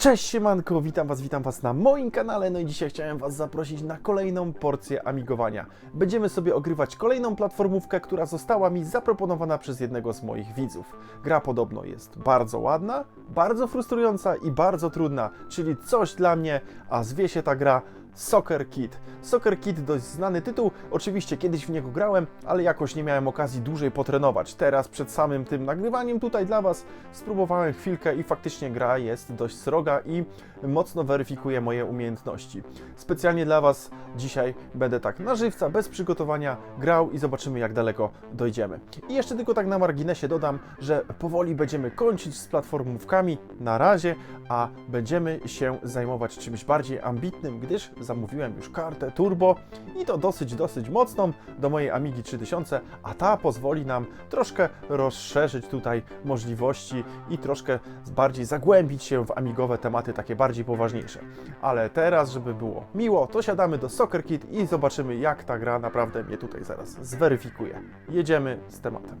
Cześć siemanko, witam was, witam was na moim kanale, no i dzisiaj chciałem was zaprosić na kolejną porcję amigowania. Będziemy sobie ogrywać kolejną platformówkę, która została mi zaproponowana przez jednego z moich widzów. Gra podobno jest bardzo ładna, bardzo frustrująca i bardzo trudna, czyli coś dla mnie, a zwie się ta gra Soccer Kid. Soccer Kid dość znany tytuł, oczywiście kiedyś w niego grałem, ale jakoś nie miałem okazji dłużej potrenować. Teraz przed samym tym nagrywaniem tutaj dla Was spróbowałem chwilkę i faktycznie gra jest dość sroga i mocno weryfikuje moje umiejętności. Specjalnie dla Was dzisiaj będę tak na żywca, bez przygotowania grał i zobaczymy jak daleko dojdziemy. I jeszcze tylko tak na marginesie dodam, że powoli będziemy kończyć z platformówkami na razie, a będziemy się zajmować czymś bardziej ambitnym, gdyż zamówiłem już kartę turbo i to dosyć, dosyć mocną do mojej Amigi 3000, a ta pozwoli nam troszkę rozszerzyć tutaj możliwości i troszkę bardziej zagłębić się w amigowe tematy takie bardziej poważniejsze. Ale teraz, żeby było miło, to siadamy do Soccer Kit i zobaczymy jak ta gra naprawdę mnie tutaj zaraz zweryfikuje. Jedziemy z tematem.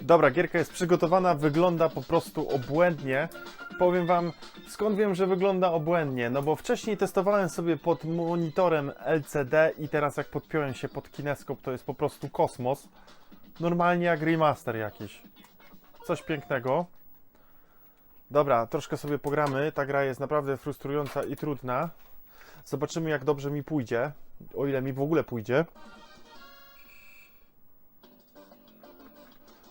Dobra, gierka jest przygotowana, wygląda po prostu obłędnie. Powiem Wam, skąd wiem, że wygląda obłędnie? No bo wcześniej testowałem sobie pod monitorem LCD i teraz jak podpiąłem się pod kineskop, to jest po prostu kosmos. Normalnie jak remaster jakiś. Coś pięknego. Dobra, troszkę sobie pogramy. Ta gra jest naprawdę frustrująca i trudna. Zobaczymy jak dobrze mi pójdzie. O ile mi w ogóle pójdzie.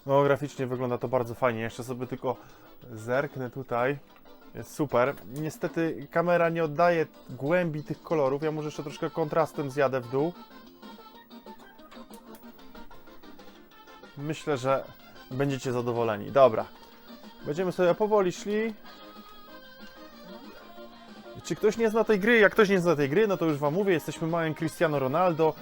No, graficznie wygląda to bardzo fajnie. Jeszcze sobie tylko zerknę tutaj. Jest super. Niestety kamera nie oddaje głębi tych kolorów. Ja może jeszcze troszkę kontrastem zjadę w dół. Myślę, że będziecie zadowoleni. Dobra. Będziemy sobie powoli szli. Czy ktoś nie zna tej gry? Jak ktoś nie zna tej gry, no to już Wam mówię, jesteśmy małym Cristiano Ronaldo.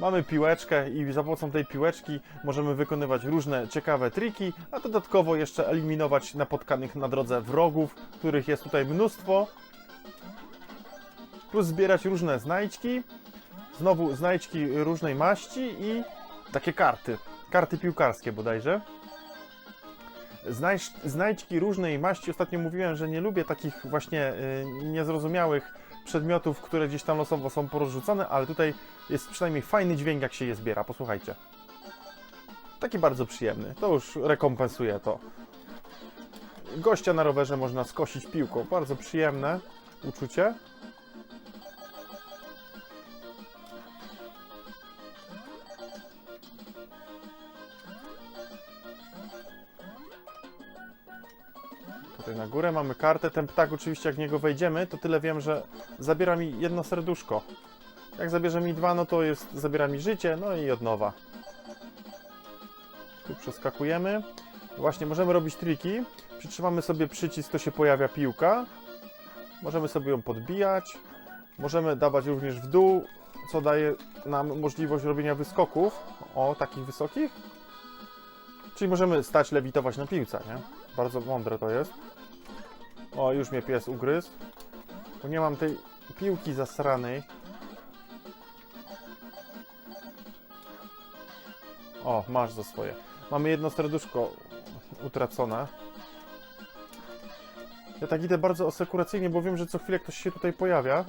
Mamy piłeczkę i za pomocą tej piłeczki możemy wykonywać różne ciekawe triki, a dodatkowo jeszcze eliminować napotkanych na drodze wrogów, których jest tutaj mnóstwo. Plus zbierać różne znajdźki, znowu znajdźki różnej maści i takie karty. Karty piłkarskie bodajże. Znajdź, znajdźki różnej maści. Ostatnio mówiłem, że nie lubię takich właśnie y, niezrozumiałych przedmiotów, które gdzieś tam losowo są porozrzucane, ale tutaj jest przynajmniej fajny dźwięk, jak się je zbiera. Posłuchajcie. Taki bardzo przyjemny. To już rekompensuje to. Gościa na rowerze można skosić piłką. Bardzo przyjemne uczucie. Tutaj na górę mamy kartę. Ten ptak oczywiście jak w niego wejdziemy, to tyle wiem, że zabiera mi jedno serduszko. Jak zabierze mi dwa, no to jest, zabiera mi życie, no i od nowa. Tu przeskakujemy. Właśnie możemy robić triki. Przytrzymamy sobie przycisk, to się pojawia piłka. Możemy sobie ją podbijać. Możemy dawać również w dół, co daje nam możliwość robienia wyskoków. O, takich wysokich. Czyli możemy stać, lewitować na piłce, nie? Bardzo mądre to jest. O, już mnie pies ugryzł. Bo nie mam tej piłki zasranej. O, masz za swoje. Mamy jedno serduszko utracone. Ja tak idę bardzo asekuracyjnie, bo wiem, że co chwilę ktoś się tutaj pojawia.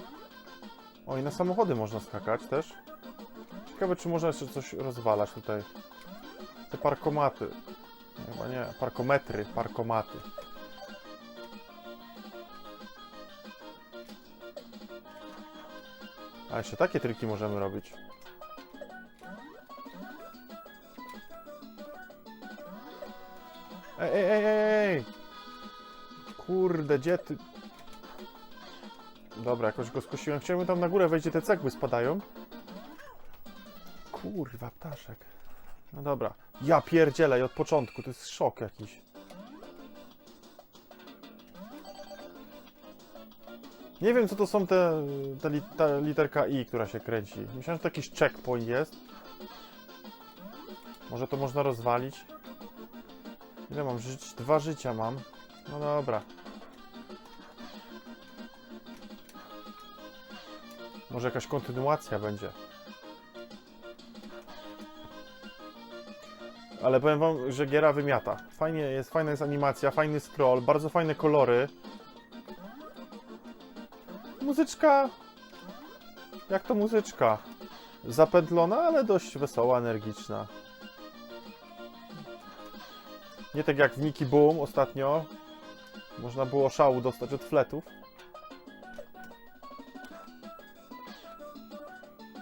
O, i na samochody można skakać też. Ciekawe, czy można jeszcze coś rozwalać tutaj. Te parkomaty. Chyba nie, parkometry, parkomaty. A jeszcze takie triki możemy robić. Ej, ej, ej, ej! Kurde, gdzie ty... Dobra, jakoś go skusiłem. Chciałbym tam na górę wejść, te cegły spadają. Kurwa, ptaszek. No dobra. Ja pierdzielę i od początku, to jest szok jakiś. Nie wiem, co to są te, te li, ta literka I, która się kręci. Myślałem, że to jakiś checkpoint jest. Może to można rozwalić? Ile mam żyć? Dwa życia mam. No dobra. Może jakaś kontynuacja będzie. Ale powiem wam, że giera wymiata. Fajnie jest, fajna jest animacja, fajny scroll, bardzo fajne kolory. Muzyczka... Jak to muzyczka? Zapętlona, ale dość wesoła, energiczna. Nie tak jak w Niki Boom ostatnio. Można było szału dostać od fletów.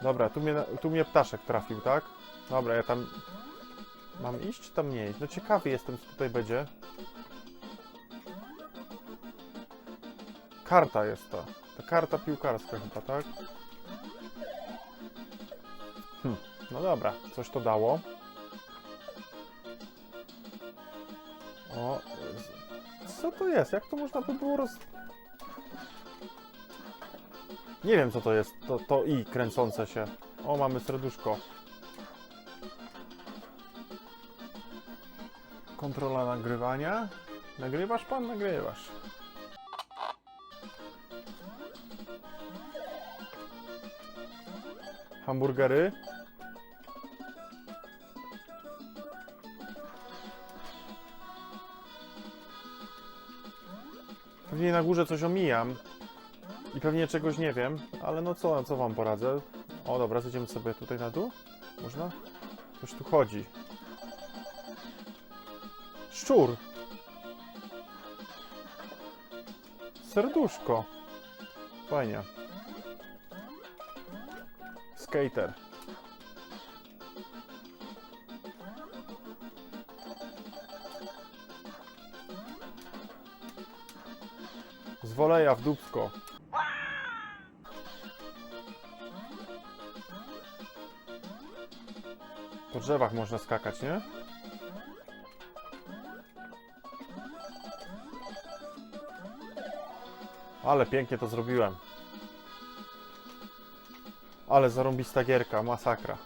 Dobra, tu mnie, tu mnie ptaszek trafił, tak? Dobra, ja tam... Mam iść czy tam nie iść? No ciekawy jestem, co tutaj będzie. Karta jest to. Ta karta piłkarska chyba, tak? Hm, no dobra, coś to dało. O, co to jest? Jak to można by było roz... Nie wiem co to jest, to, to i kręcące się. O, mamy serduszko. Kontrola nagrywania. Nagrywasz pan? Nagrywasz. Hamburgery. Pewnie na górze coś omijam i pewnie czegoś nie wiem, ale no co, co wam poradzę? O dobra, zejdziemy sobie tutaj na dół. Można? Coś tu chodzi. Szczur. Serduszko. Fajnie. Skater. Woleja w dupsko. Po drzewach można skakać, nie? Ale pięknie to zrobiłem. Ale zarąbista gierka, masakra.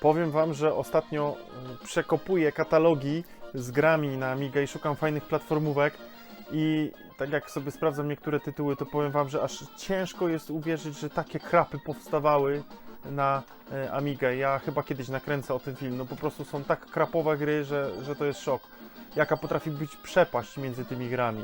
Powiem wam, że ostatnio y, przekopuję katalogi z grami na Amiga i szukam fajnych platformówek i tak jak sobie sprawdzam niektóre tytuły, to powiem wam, że aż ciężko jest uwierzyć, że takie krapy powstawały na e, Amigę. Ja chyba kiedyś nakręcę o tym film. No po prostu są tak krapowe gry, że, że to jest szok. Jaka potrafi być przepaść między tymi grami.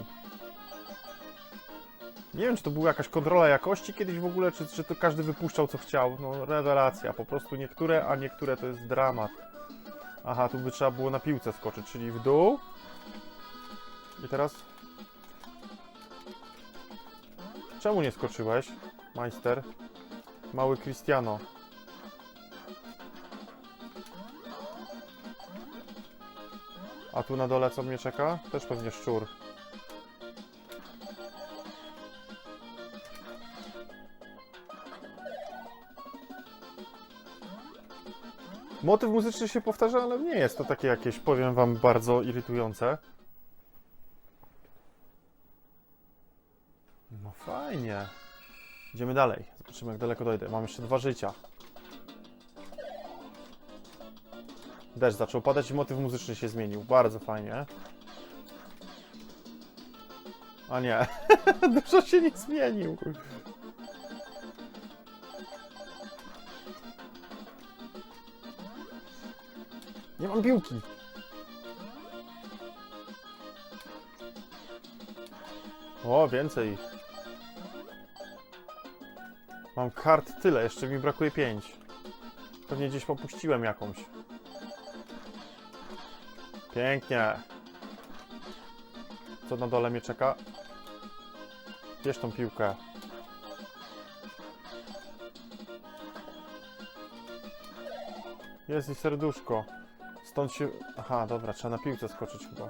Nie wiem, czy to była jakaś kontrola jakości kiedyś w ogóle, czy, czy to każdy wypuszczał co chciał. No rewelacja. Po prostu niektóre, a niektóre to jest dramat. Aha, tu by trzeba było na piłce skoczyć, czyli w dół. I teraz... Czemu nie skoczyłeś, majster? Mały Cristiano. A tu na dole co mnie czeka? Też pewnie szczur. Motyw muzyczny się powtarza, ale nie jest to takie jakieś, powiem wam, bardzo irytujące. No fajnie. Idziemy dalej. Zobaczymy jak daleko dojdę. Mam jeszcze dwa życia. Deszcz zaczął padać i motyw muzyczny się zmienił. Bardzo fajnie. A nie. Dużo się nie zmienił. Nie mam piłki. O, więcej. Mam kart tyle, jeszcze mi brakuje 5. Pewnie gdzieś popuściłem jakąś. Pięknie. Co na dole mnie czeka? Bierz tą piłkę. Jest i serduszko. Stąd się... Aha, dobra, trzeba na piłce skoczyć chyba.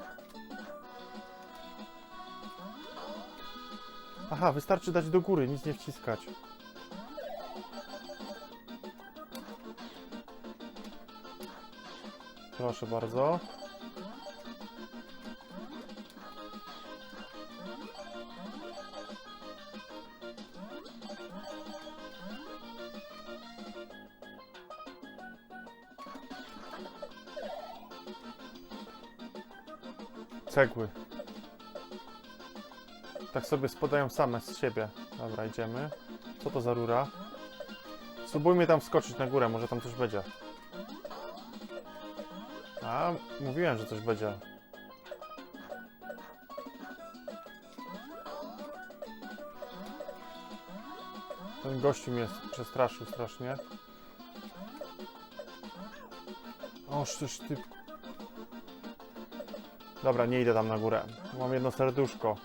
Aha, wystarczy dać do góry, nic nie wciskać. Proszę bardzo. Cegły. Tak sobie spadają same z siebie. Dobra, idziemy. Co to za rura? Spróbujmy tam wskoczyć na górę, może tam coś będzie. A, mówiłem, że coś będzie. Ten gościu mnie przestraszył strasznie. Tyż ty... Dobra, nie idę tam na górę. Mam jedno serduszko.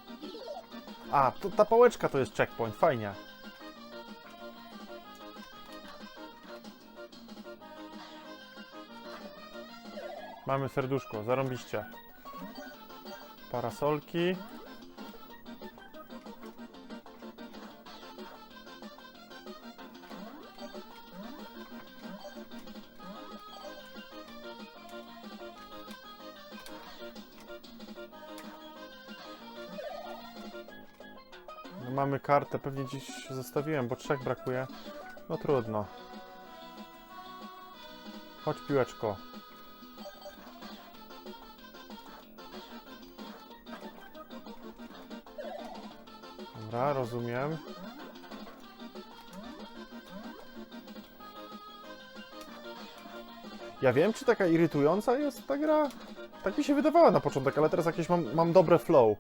A, to ta pałeczka to jest checkpoint, fajnie. Mamy serduszko, zarąbiście. Parasolki. Mamy kartę, pewnie gdzieś zostawiłem, bo trzech brakuje. No trudno. Chodź piłeczko. Dobra, rozumiem. Ja wiem, czy taka irytująca jest ta gra. Tak mi się wydawała na początek, ale teraz jakieś mam, mam dobre flow.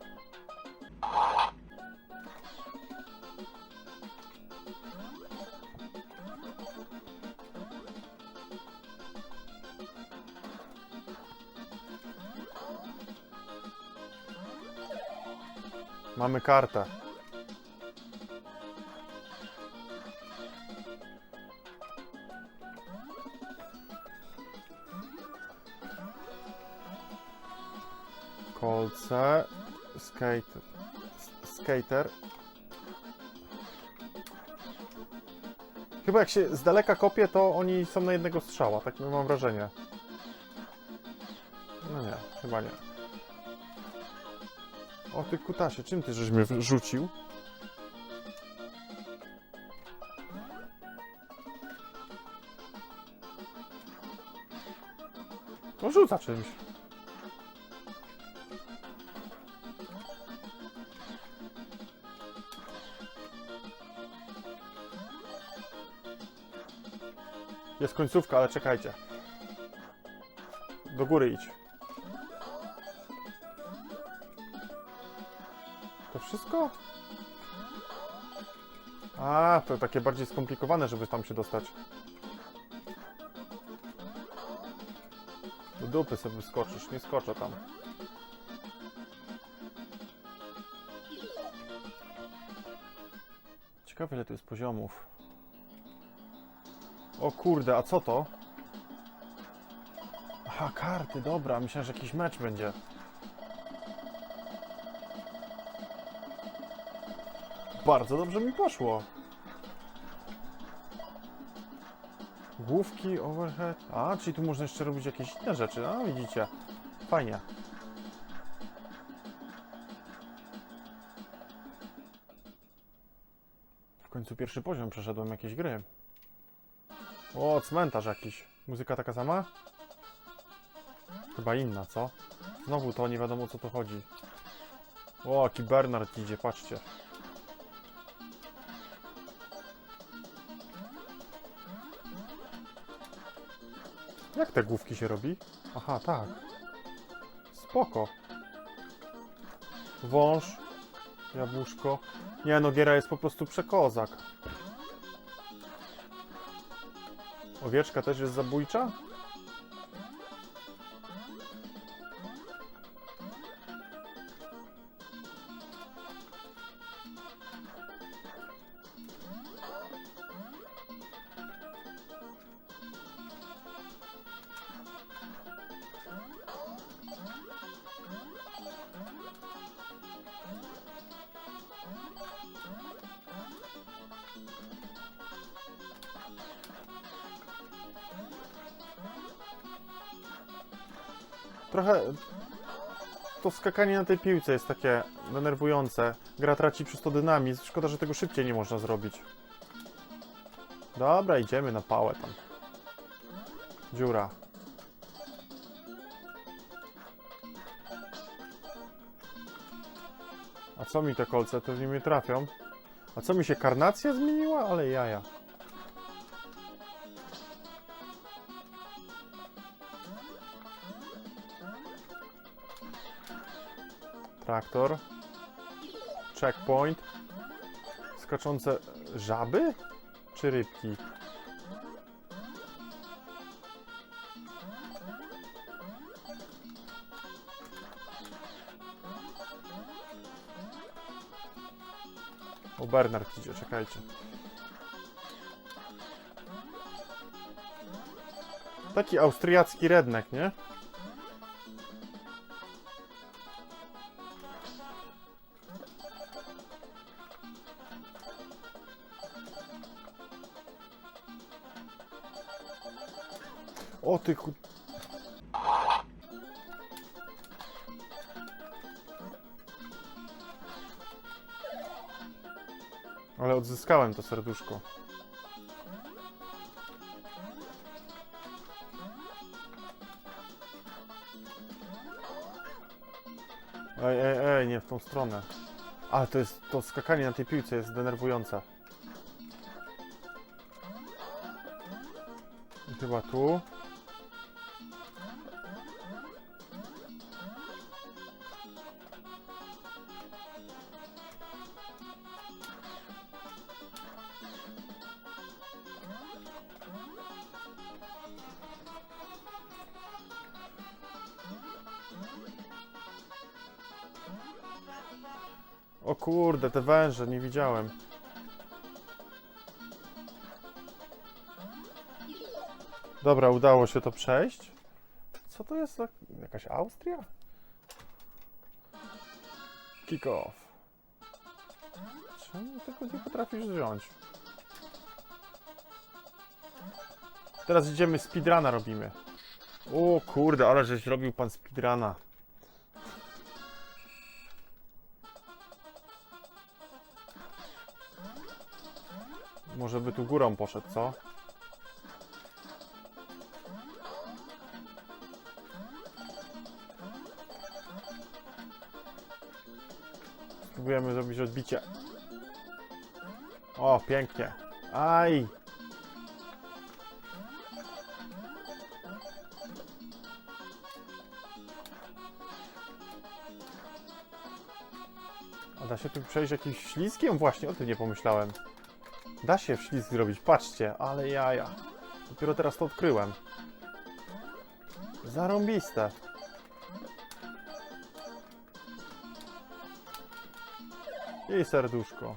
Mamy kartę. Kolce. Skater. Skater. Chyba jak się z daleka kopie, to oni są na jednego strzała. Tak mam wrażenie. No nie, chyba nie. O ty kutasie, czym ty żeś mnie rzucił? No rzuca czymś. Jest końcówka, ale czekajcie. Do góry idź. Wszystko? A, to takie bardziej skomplikowane, żeby tam się dostać. Do dupy sobie skoczysz, nie skoczę tam. Ciekawe ile tu jest poziomów. O kurde, a co to? Aha, karty, dobra, myślałem, że jakiś mecz będzie. Bardzo dobrze mi poszło. Główki, overhead. A, czyli tu można jeszcze robić jakieś inne rzeczy. A, widzicie. Fajnie. W końcu pierwszy poziom przeszedłem jakieś gry. O, cmentarz jakiś. Muzyka taka sama? Chyba inna, co? Znowu to, nie wiadomo o co tu chodzi. O, jaki Bernard idzie, patrzcie. Jak te główki się robi? Aha, tak. Spoko. Wąż. Jabłuszko. Nie no, jest po prostu przekozak. Owieczka też jest zabójcza? Trochę to skakanie na tej piłce jest takie denerwujące. Gra traci przez to dynamizm. Szkoda, że tego szybciej nie można zrobić. Dobra, idziemy na pałę tam. Dziura. A co mi te kolce? To nie mnie trafią. A co mi się karnacja zmieniła? Ale jaja. Traktor. Checkpoint. Skaczące żaby? Czy rybki? O, Bernard idzie, czekajcie. Taki austriacki redneck, nie? Odzyskałem to serduszko. Ej, ej, ej, nie w tą stronę. Ale to jest, to skakanie na tej piłce jest denerwujące. Chyba tu. Kurde, te węże, nie widziałem. Dobra, udało się to przejść. Co to jest jakaś Austria? Kick off. Czemu tego nie potrafisz wziąć? Teraz idziemy speedruna robimy. O kurde, ale żeś robił pan speedruna. Może by tu górą poszedł, co? Spróbujemy zrobić odbicie. O, pięknie. Aj! A da się tu przejść jakimś śliskiem? Właśnie o tym nie pomyślałem. Da się w ślizg zrobić, patrzcie, ale jaja. Dopiero teraz to odkryłem. Zarąbiste. I serduszko.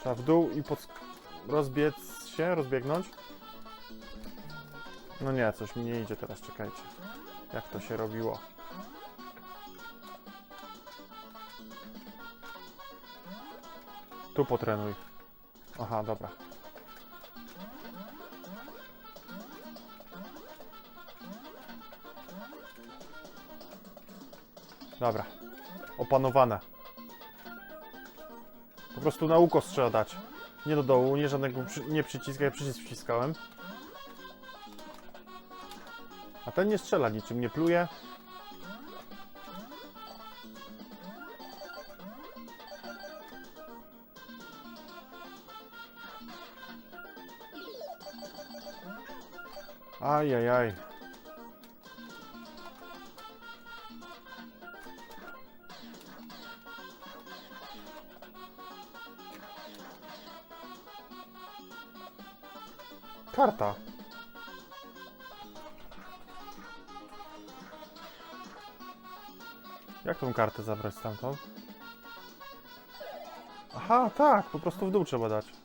Trzeba w dół i pod... rozbiec się, rozbiegnąć. No nie, coś mi nie idzie teraz, czekajcie. Jak to się robiło? Tu potrenuj. Aha, dobra. Dobra. Opanowane. Po prostu na ukos trzeba dać. Nie do dołu, nie żadnego przy, nie przyciska, ja przycisk wciskałem. A ten nie strzela niczym, nie pluje. Ajajaj. Karta. Jak tą kartę zabrać stamtąd? Aha, tak, po prostu w dół trzeba dać.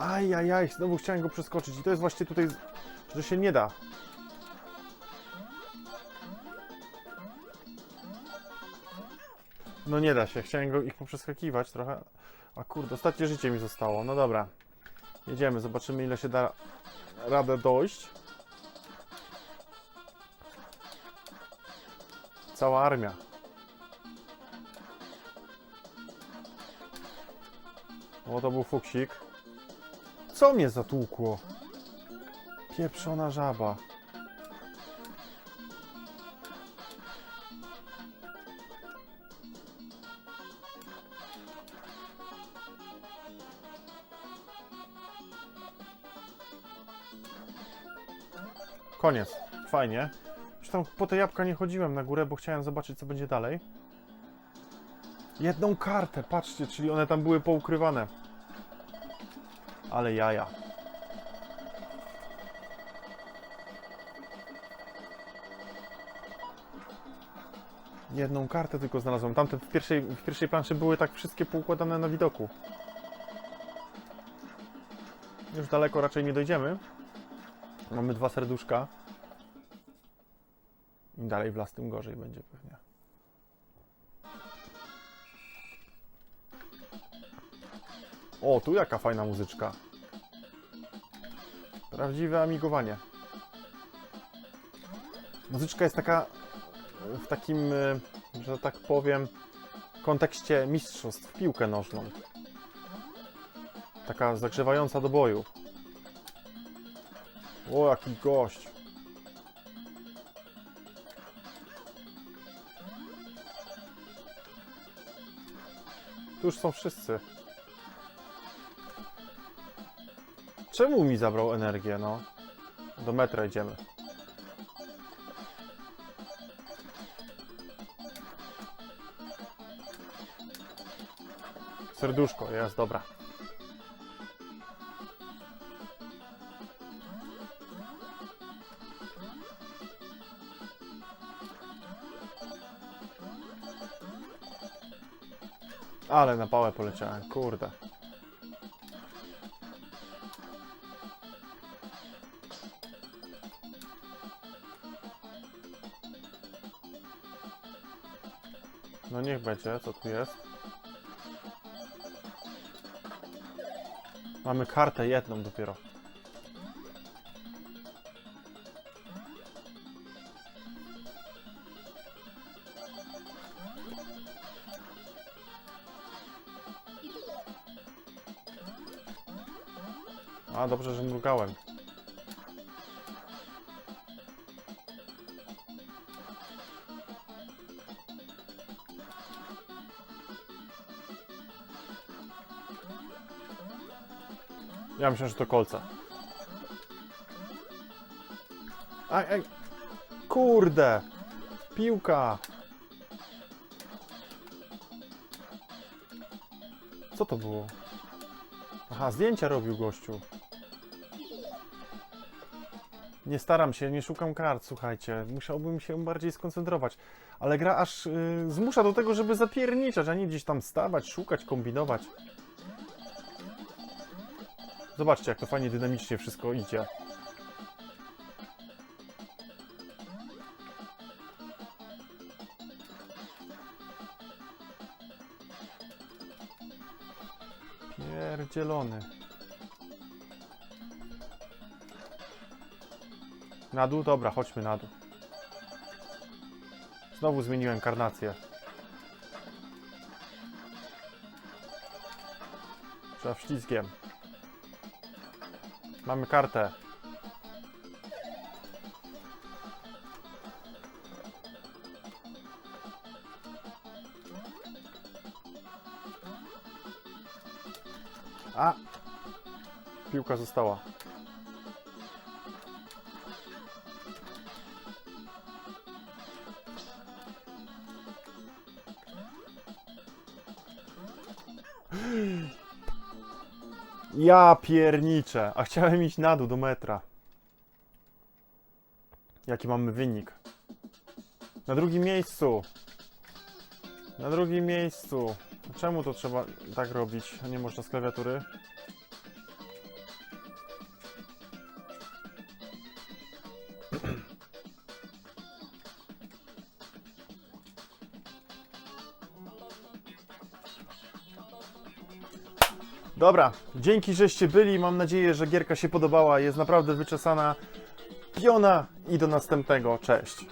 Ajajaj, znowu chciałem go przeskoczyć i to jest właśnie tutaj, że się nie da. No nie da się, chciałem go ich poprzeskakiwać trochę. A kurde, ostatnie życie mi zostało. No dobra. Jedziemy, zobaczymy ile się da radę dojść. Cała armia. O, to był fuksik. Co mnie zatłukło? Pieprzona żaba. Koniec. Fajnie. Już tam po te jabłka nie chodziłem na górę, bo chciałem zobaczyć, co będzie dalej. Jedną kartę, patrzcie, czyli one tam były poukrywane. Ale jaja. Jedną kartę tylko znalazłem. Tamte w pierwszej, w pierwszej planszy były tak wszystkie poukładane na widoku. Już daleko raczej nie dojdziemy. Mamy dwa serduszka. Im dalej w las, tym gorzej będzie pewnie. O, tu jaka fajna muzyczka. Prawdziwe amigowanie. Muzyczka jest taka w takim, e, że tak powiem, kontekście mistrzostw w piłkę nożną. Taka zagrzewająca do boju. O, jaki gość. Tu już są wszyscy. Czemu mi zabrał energię, no? Do metra idziemy. Serduszko, jest, dobra. Ale na pałę poleciałem, kurde. Niech będzie, co tu jest? Mamy kartę jedną dopiero. A, dobrze, że mrugałem. Ja myślę, że to kolce. Aj, aj. Kurde! Piłka! Co to było? Aha, zdjęcia robił gościu. Nie staram się, nie szukam kart, słuchajcie. Musiałbym się bardziej skoncentrować. Ale gra aż y, zmusza do tego, żeby zapierniczać, a nie gdzieś tam stawać, szukać, kombinować. Zobaczcie, jak to fajnie dynamicznie wszystko idzie. Pierdzielony. Na dół? Dobra, chodźmy na dół. Znowu zmieniłem karnację. Trzeba wślizgiem. Mamy kartę. A! Piłka została. Ja pierniczę, a chciałem iść na dół do metra. Jaki mamy wynik? Na drugim miejscu. Na drugim miejscu. Czemu to trzeba tak robić? Nie można z klawiatury? Dobra, dzięki, żeście byli. Mam nadzieję, że gierka się podobała. Jest naprawdę wyczesana. Piona i do następnego. Cześć.